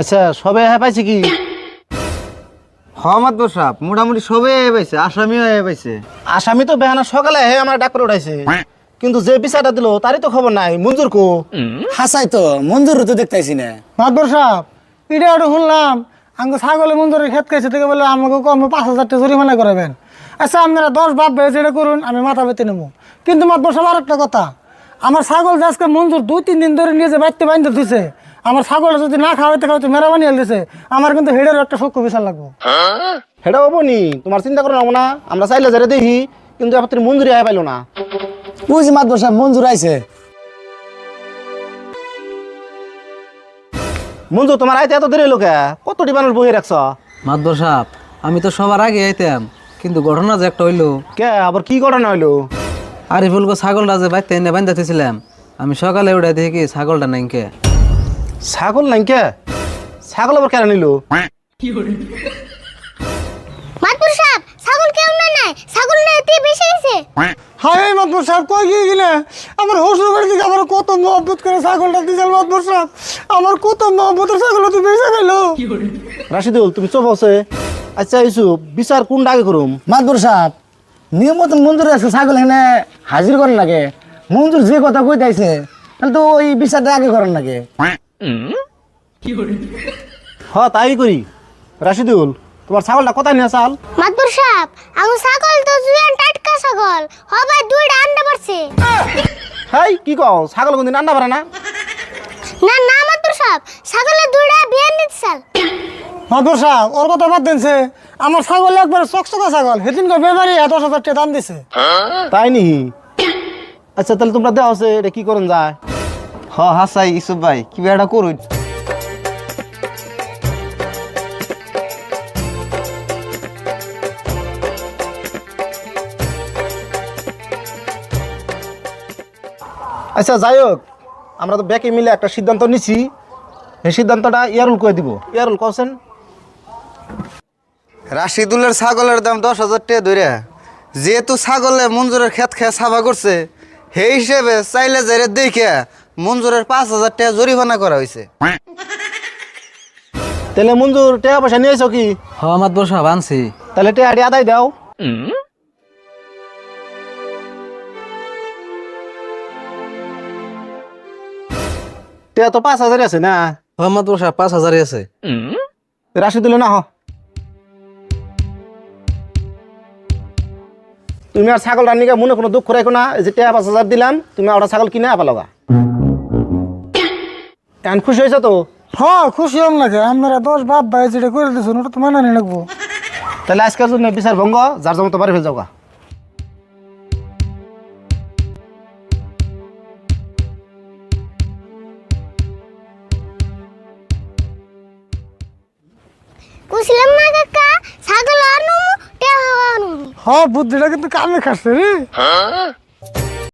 আচ্ছা সবে হ্যাঁ পাইছে কি? হমাদ সাহেব মোটামুটি সবে পাইছে আসামিও পাইছে। আসামি তো বেহানা সকালে হে আমার ডাক্তার উঠাইছে। কিন্তু যে বিচারটা দিল তারই তো খবর নাই। মঞ্জুর কো? হাসাই তো মঞ্জুর তো দেখতেছি না। সাহেব এটা একটু শুনলাম। আমাকে ছাগলে মঞ্জুরের ক্ষেত খাইছে থেকে বলে আমাকে কম পাঁচ হাজার টাকা জরিমানা করাবেন। আচ্ছা আপনারা দশ বাপ ভেবে যেটা করুন আমি মাথা পেতে নেব। কিন্তু মাতবর সাহেব আর একটা কথা। আমার ছাগল যে আজকে মঞ্জুর দুই তিন দিন ধরে নিয়ে যে বাড়িতে বাঁধতে দিছে আমার ছাগলটা যদি না খাওয়াইতে খাওয়াইতে মেরা বানিয়ে দিছে আমার কিন্তু হেডের একটা সক্ষ বিশাল লাগবো। সেটা হব নি তোমার চিন্তা করো না না। আমরা চাইলে যারা দেখি কিন্তু এখন তুমি মঞ্জুরি আয় পাইলো না। বুঝি মাতবর সাহেব মঞ্জুর আইছে। মঞ্জুর তোমার আইতে এত দেরি লোকে কতটি মানুষ বহি রাখছ? মাদবর সাহেব আমি তো সবার আগে আইতাম কিন্তু ঘটনা যে একটা হইল। কে? আবার কি ঘটনা হইল? আরিফুলকে ছাগলটা যে বাইতে এনে বান্ধাতেছিলাম আমি সকালে উঠে দেখি কি ছাগলটা নাই কে। ছাগল নাই কে? ছাগল আবার কেন নিল? মাতুর সাহেব ছাগল কেউ না নাই? ছাগল না এতে বেশি গেছে হাই মাতবর সাহেব কই গিয়ে গেলে? আমার হসুর বাড়ি থেকে আমার কত মহব্বত করে ছাগলটা দিয়েছে মাতবর সাহেব? আমার কত মহব্বতের ছাগলটা তুই বেঁচে গেল রাশিদুল তুমি চোপ আছে? আচ্ছা ইসুফ বিচার কোনটা আগে করুম? মাতবর সাহেব নিয়ম মতন মঞ্জুর আছে ছাগল এখানে হাজির করেন লাগে। মঞ্জুর যে কথা কইতাইছে তাহলে তো ওই বিচারটা আগে করেন লাগে। হ তাই করি। রাশিদুল তোমার ছাগলটা কোথায় নিয়ে চাল মাতুর সাহেব আমার ছাগল তো জুয়ান টাটকা ছাগল। হবাই দুইটা আন্ডা পারছে হাই কি কও? ছাগল কোনদিন আন্না পারে না? না না মাতুর সাহেব ছাগলের দুইটা বিয়ান দিতে চাল। মাতবর সাহেব ওর কথা বাদ দিনছে। আমার ছাগল একবার চকচকা ছাগল। সেদিনকে বেমারি দশ হাজার টাকা দাম দিছে। তাই নি আচ্ছা তাহলে তোমরা দেওয়া আছে এটা কি করুন যায়? হ হাসাই ইসুফ ভাই কি একটা করুন? আচ্ছা যাই হোক আমরা তো ব্যাকে মিলে একটা সিদ্ধান্ত নিছি। সেই সিদ্ধান্তটা ইয়ারুল করে দিব? ইয়ারুল কছেন রাশিদুলের ছাগলের দাম দশ হাজার টাকা ধরে যেহেতু ছাগলে মঞ্জুরের খেত খেয়ে সাফা করছে সেই হিসেবে চাইলে যারে দেখে মঞ্জুরের পাঁচ হাজার টাকা জরিমানা করা হয়েছে। তাহলে মঞ্জুর টাকা পয়সা নিয়ে এসো কি? হ মাদবর সাহেব আনছি। তাহলে টাকাটি আদায় দাও। টাকা তো পাঁচ হাজারই আছে না? হ সাহেব পাঁচ হাজারই আছে। রাশিদুল না হ। তুমি আর ছাগল রান্নিকে মনে কোনো দুঃখ রাখো না যে টাকা পাঁচ হাজার দিলাম তুমি ওটা ছাগল কিনে আপা লগা এখন খুশি হয়েছে তো? হ্যাঁ খুশি হম লাগে আপনারা দশ বাপ ভাই যেটা করে দিয়েছেন ওটা তো মানা নিয়ে রাখব তাহলে আজকের জন্য বিচার ভঙ্গ যার জমা তো বাড়ি ফেল যাওগা। কুছিলাম না কাকা ছাগল আনু টেহা আনু হ্যাঁ বুদ্ধিটা কিন্তু কামে খাচ্ছে রে।